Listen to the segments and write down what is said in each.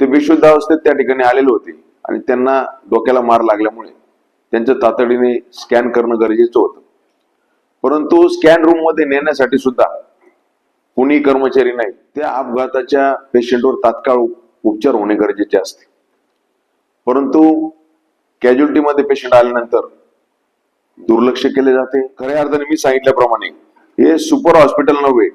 ते बेशुद्ध अवस्थेत त्या ठिकाणी आलेले होते आणि त्यांना डोक्याला मार लागल्यामुळे त्यांचं तातडीने स्कॅन करणं गरजेचं होतं. परंतु स्कॅन रूममध्ये नेण्यासाठी सुद्धा कुणी कर्मचारी नाही. त्या अपघाताच्या पेशंटवर तात्काळ उपचार होणे गरजेचे असते. परंतु कॅज्युलिटीमध्ये पेशंट आल्यानंतर दुर्लक्ष केले जाते. खऱ्या अर्थाने मी सांगितल्याप्रमाणे हे सुपर हॉस्पिटल नव्हे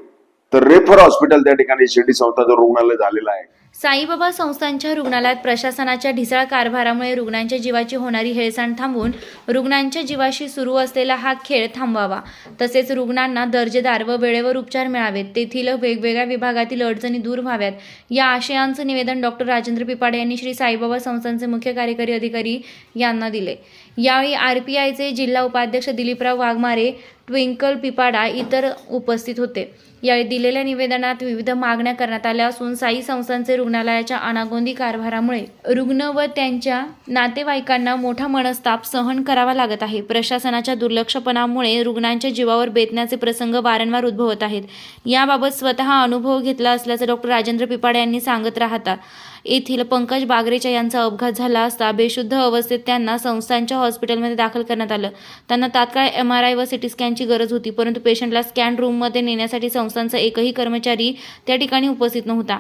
तर रेफर हॉस्पिटल त्या ठिकाणी शिर्डी संस्थाचं रुग्णालय झालेलं आहे. साईबाबा संस्थांच्या रुग्णालयात प्रशासनाच्या ढिसाळ कारभारामुळे रुग्णांच्या जीवाची होणारी हेळसांड थांबवून रुग्णांच्या जीवाशी सुरू असलेला हा खेळ थांबवावा. तसेच रुग्णांना दर्जेदार व वेळेवर उपचार मिळावेत. तेथील वेगवेगळ्या विभागातील अडचणी दूर व्हाव्यात. या आशयांचं निवेदन डॉक्टर राजेंद्र पिपाडे यांनी श्री साईबाबा संस्थांचे मुख्य कार्यकारी अधिकारी यांना दिले. यावेळी आर पी आयचे जिल्हा उपाध्यक्ष दिलीपराव वाघमारे ट्विंकल पिपाडा इतर उपस्थित होते. यावेळी दिलेल्या निवेदनात विविध मागण्या करण्यात आल्या असून साई संस्थांचे रुग्णालयाच्या अनागोंदी कारभारामुळे रुग्ण व त्यांच्या नातेवाईकांना मोठा मनस्ताप सहन करावा लागत आहे. प्रशासनाच्या दुर्लक्षपणामुळे रुग्णांच्या जीवावर बेतण्याचे प्रसंग वारंवार उद्भवत आहेत. याबाबत स्वतः अनुभव घेतला असल्याचं डॉक्टर राजेंद्र पिपाडे यांनी सांगत राहतात येथील पंकज बागरेच्या यांचा अपघात झाला असता बेशुद्ध अवस्थेत त्यांना संस्थांच्या हॉस्पिटलमध्ये दाखल करण्यात आलं. त्यांना तात्काळ एम आर आय व सिटी स्कॅनची गरज होती परंतु पेशंटला स्कॅन रूममध्ये नेण्यासाठी संस्थांचा एकही कर्मचारी त्या ठिकाणी उपस्थित नव्हता.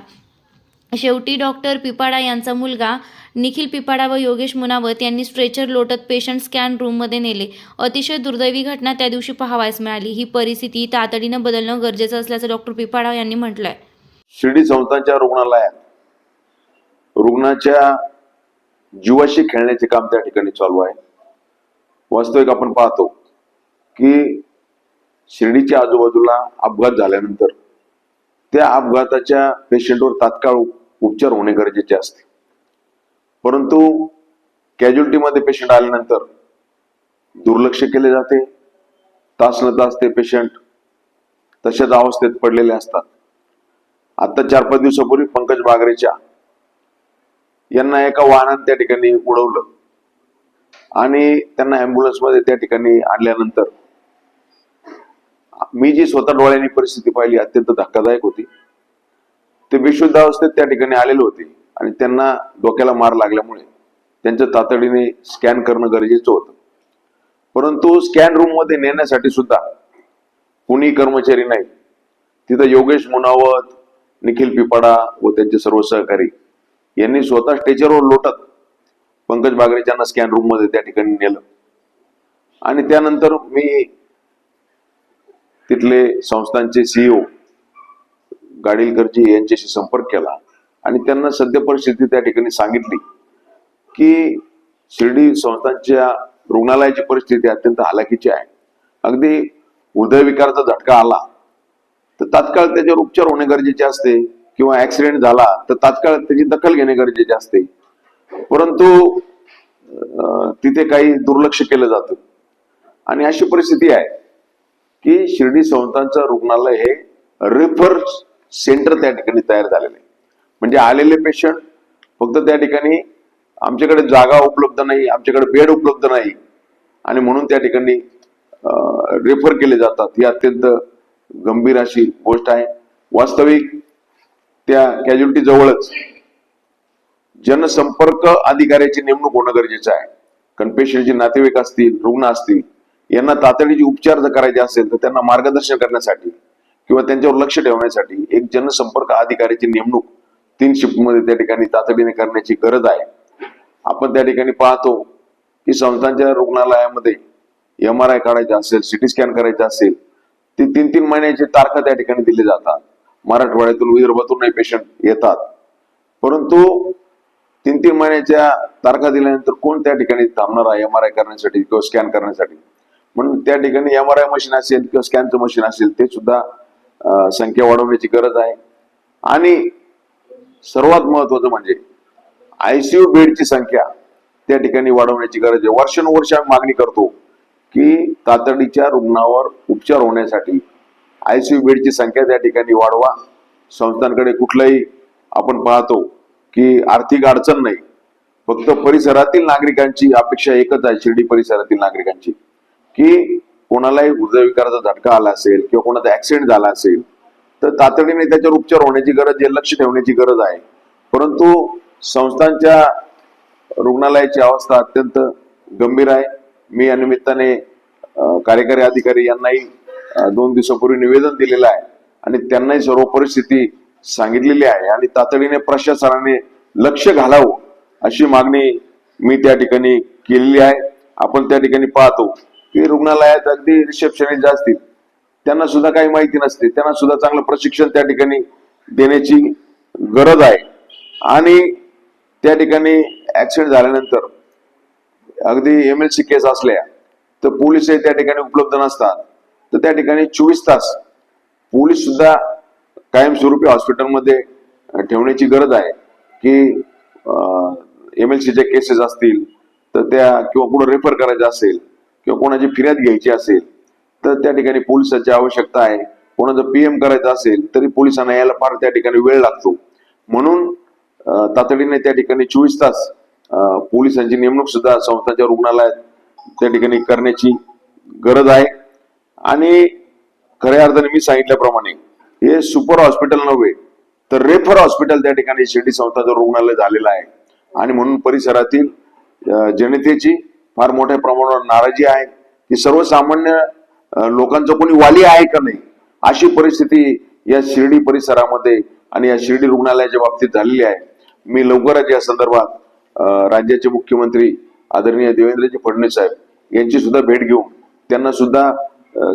शेवटी डॉक्टर पिपाडा यांचा मुलगा निखिल पिपाडा व योगेश मुनावत यांनी स्ट्रेचर लोटत पेशंट स्कॅन रूममध्ये नेले. अतिशय दुर्दैवी घटना त्या दिवशी पाहावयास मिळाली. ही परिस्थिती तातडीनं बदलणं गरजेचं असल्याचं डॉक्टर पिपाडा यांनी म्हटलंय. शिर्डी संस्थांच्या रुग्णालयात रुग्णाच्या जीवाशी खेळण्याचे काम त्या ठिकाणी चालू आहे. वास्तविक आपण पाहतो की शिर्डीच्या आजूबाजूला अपघात झाल्यानंतर त्या अपघाताच्या पेशंटवर तात्काळ उपचार होणे गरजेचे असते. परंतु कॅज्युअल्टीमध्ये पेशंट आल्यानंतर दुर्लक्ष केले जाते. तास न तास ते पेशंट तशाच अवस्थेत पडलेले असतात. आता चार पाच दिवसापूर्वी पंकज बागरेच्या यांना एका वाहनात त्या ठिकाणी उडवलं. आणि त्यांना अँब्युलन्समध्ये त्या ठिकाणी आणल्यानंतर मी जी स्वतः डोळ्यांनी परिस्थिती पाहिली अत्यंत धक्कादायक होती. ते बेशुद्ध अवस्थेत त्या ठिकाणी आलेले होते आणि त्यांना डोक्याला मार लागल्यामुळे त्यांचं तातडीने स्कॅन करणं गरजेचं होतं. परंतु स्कॅन रूममध्ये नेण्यासाठी सुद्धा कुणी कर्मचारी नाही. तिथं योगेश मुनावत निखिल पिपाडा व त्यांचे सर्व सहकारी यांनी स्वतः स्टेचरवर लोटत पंकज बागरेच्यांना स्कॅन रूममध्ये त्या ठिकाणी नेलं. आणि त्यानंतर मी तिथले संस्थांचे सीईओ गाडीलकरजी यांच्याशी संपर्क केला आणि त्यांना सद्य परिस्थिती त्या ठिकाणी सांगितली की शिर्डी संस्थांच्या रुग्णालयाची परिस्थिती अत्यंत हालाकीची आहे. अगदी हृदयविकाराचा झटका आला तर तात्काळ त्याच्यावर उपचार होणे गरजेचे असते किंवा ऍक्सिडेंट झाला तर तात्काळ त्याची दखल घेणे गरजेचे असते. परंतु तिथे काही दुर्लक्ष केलं जातं. आणि अशी परिस्थिती आहे की शिर्डी संस्थांचं रुग्णालय हे रेफर सेंटर त्या ठिकाणी तयार झालेलं आहे म्हणजे आलेले पेशंट फक्त त्या ठिकाणी आमच्याकडे जागा उपलब्ध नाही आमच्याकडे बेड उपलब्ध नाही आणि म्हणून त्या ठिकाणी रेफर केले जातात. ही अत्यंत गंभीर अशी गोष्ट आहे. वास्तविक त्या कॅज्युलिटी जवळच जनसंपर्क अधिकाऱ्याची नेमणूक होणं गरजेचं आहे. कारण पेशंटचे नातेवाईक असतील रुग्ण असतील यांना तातडीचे उपचार जर करायचे असेल तर त्यांना मार्गदर्शन करण्यासाठी किंवा त्यांच्यावर लक्ष ठेवण्यासाठी एक जनसंपर्क अधिकाऱ्याची नेमणूक तीन शिफ्टमध्ये त्या ठिकाणी तातडीने करण्याची गरज आहे. आपण त्या ठिकाणी पाहतो की संस्थांच्या रुग्णालयामध्ये एम आर आय काढायचा असेल सिटी स्कॅन करायचा असेल ते तीन तीन महिन्याचे तारखा त्या ठिकाणी दिले जातात. मराठवाड्यातून विदर्भातूनही पेशंट येतात. परंतु तीन तीन महिन्याच्या तारखा दिल्यानंतर कोण त्या ठिकाणी थांबणार आहे एम आर आय करण्यासाठी किंवा स्कॅन करण्यासाठी? म्हणून त्या ठिकाणी एम आर आय मशीन असेल किंवा स्कॅनचं मशीन असेल ते सुद्धा संख्या वाढवण्याची गरज आहे. आणि सर्वात महत्वाचं म्हणजे आयसीयू बेडची संख्या त्या ठिकाणी वाढवण्याची गरज आहे. वर्षानुवर्ष आम्ही मागणी करतो की तातडीच्या रुग्णावर उपचार होण्यासाठी आयसीयू बेडची संख्या त्या ठिकाणी वाढवा. संस्थांकडे कुठलाही आपण पाहतो की आर्थिक अडचण नाही. फक्त परिसरातील नागरिकांची अपेक्षा एकच आहे शिर्डी परिसरातील नागरिकांची की कोणालाही हृदयविकाराचा झटका आला असेल किंवा कोणाचा ऍक्सिडेंट झाला असेल तर तातडीने त्याच्यावर उपचार होण्याची गरज आहे लक्ष ठेवण्याची गरज आहे. परंतु संस्थांच्या रुग्णालयाची अवस्था अत्यंत गंभीर आहे. मी या निमित्ताने कार्यकारी अधिकारी यांनाही दोन दिवसापूर्वी निवेदन दिलेलं आहे आणि त्यांनाही सर्व परिस्थिती सांगितलेली आहे आणि तातडीने प्रशासनाने लक्ष घालावं अशी मागणी मी त्या ठिकाणी केलेली आहे. आपण त्या ठिकाणी पाहतो. की रुग्णालयात अगदी रिसेप्शनिस्ट असतील त्यांना सुद्धा काही माहिती नसते. त्यांना सुद्धा चांगलं प्रशिक्षण त्या ठिकाणी देण्याची गरज आहे. आणि त्या ठिकाणी ऍक्सिडेंट झाल्यानंतर अगदी एम एल सी केस असल्या तर पोलीस त्या ठिकाणी उपलब्ध नसतात. तर त्या ठिकाणी चोवीस तास पोलीस सुद्धा कायमस्वरूपी हॉस्पिटलमध्ये ठेवण्याची गरज आहे की एम एल सीचे केसेस असतील तर त्या किंवा कुठं रेफर करायच्या असेल किंवा कोणाची फिर्याद घ्यायची असेल तर त्या ठिकाणी पोलिसांची आवश्यकता आहे. कोणाचं पीएम करायचं असेल तरी पोलिसांना यायला फार त्या ठिकाणी वेळ लागतो. म्हणून तातडीने त्या ठिकाणी चोवीस तास पोलिसांची नेमणूक सुद्धा संस्थांच्या रुग्णालयात त्या ठिकाणी करण्याची गरज आहे. आणि खऱ्या अर्थाने मी सांगितल्याप्रमाणे हे सुपर हॉस्पिटल नव्हे तर रेफर हॉस्पिटल त्या ठिकाणी शिर्डी संस्थाचं रुग्णालय झालेलं आहे. आणि म्हणून परिसरातील जनतेची फार मोठ्या प्रमाणावर नाराजी आहे. की सर्वसामान्य लोकांचं कोणी वाली आहे का नाही अशी परिस्थिती या शिर्डी परिसरामध्ये आणि या शिर्डी रुग्णालयाच्या बाबतीत झालेली आहे. मी लवकरच या संदर्भात राज्याचे मुख्यमंत्री आदरणीय देवेंद्रजी फडणवीस साहेब यांची सुद्धा भेट घेऊन त्यांना सुद्धा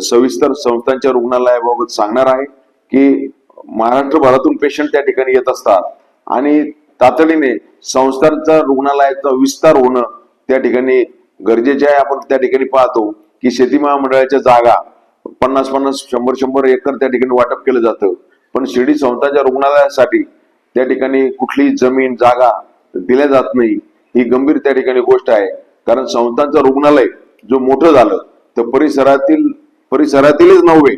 सविस्तर संस्थांच्या रुग्णालयाबाबत सांगणार आहे की महाराष्ट्रभरातून पेशंट त्या ठिकाणी येत असतात आणि तातडीने संस्थांचा रुग्णालयाचा विस्तार होणं त्या ठिकाणी गरजेचे आहे आपण त्या ठिकाणी पाहतो की शेती महामंडळाच्या जागा पन्नास पन्नास शंभर शंभर एकर त्या ठिकाणी वाटप केलं जातं. पण शिर्डी संस्थांच्या रुग्णालयासाठी त्या ठिकाणी कुठलीही जमीन जागा दिल्या जात नाही. ही गंभीर त्या ठिकाणी गोष्ट आहे. कारण संस्थांचं रुग्णालय जो मोठं झालं तर परिसरातील परिसरातीलच नव्हे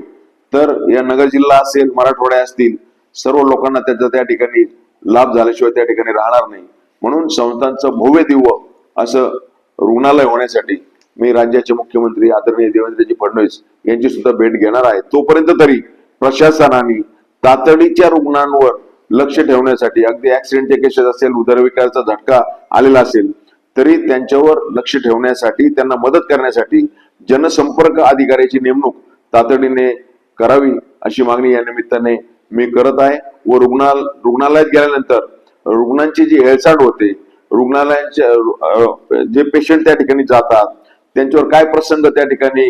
तर या नगर जिल्हा असेल मराठवाड्या असतील सर्व लोकांना त्याचा त्या ठिकाणी लाभ झाल्याशिवाय त्या ठिकाणी राहणार नाही. म्हणून संस्थांचं भव्य दिव्य असं रुग्णालय होण्यासाठी मी राज्याचे मुख्यमंत्री आदरणीय देवेंद्रजी फडणवीस यांची सुद्धा भेट घेणार आहे. तोपर्यंत तरी प्रशासनाने तातडीच्या रुग्णांवर लक्ष ठेवण्यासाठी अगदी ऍक्सिडेंटचे केसेस असेल उदरविकाराचा झटका आलेला असेल तरी त्यांच्यावर लक्ष ठेवण्यासाठी त्यांना मदत करण्यासाठी जनसंपर्क अधिकाऱ्याची नेमणूक तातडीने करावी अशी मागणी या निमित्ताने मी करत आहे. व रुग्णाल रुग्णालयात गेल्यानंतर रुग्णांची जी हेळसांड होते रुग्णालयांच्या जे पेशंट त्या ठिकाणी जातात त्यांच्यावर काय प्रसंग त्या ठिकाणी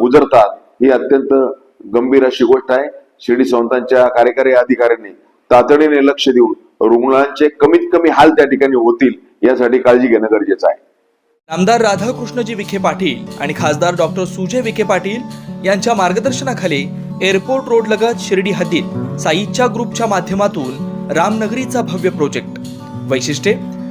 गुजरतात ही अत्यंत गंभीर अशी गोष्ट आहे. शिर्डी संस्थांच्या कार्यकारी अधिकाऱ्यांनी तातडीने लक्ष देऊन रुग्णांचे कमीत कमी हाल त्या ठिकाणी होतील यासाठी काळजी घेणं गरजेचं आहे. आमदार राधाकृष्णजी विखे पाटील आणि खासदार डॉक्टर सुजय विखे पाटील यांच्या मार्गदर्शनाखाली एअरपोर्ट रोड लगत शिर्डी हद्दीत साईच्या ग्रुपच्या माध्यमातून रामनगरीचा भव्य प्रोजेक्ट. वैशिष्ट्ये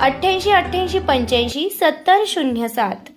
अठ्ठ्याऐंशी अठ्ठ्याऐंशी पंच्याऐंशी सत्तर शून्य सात.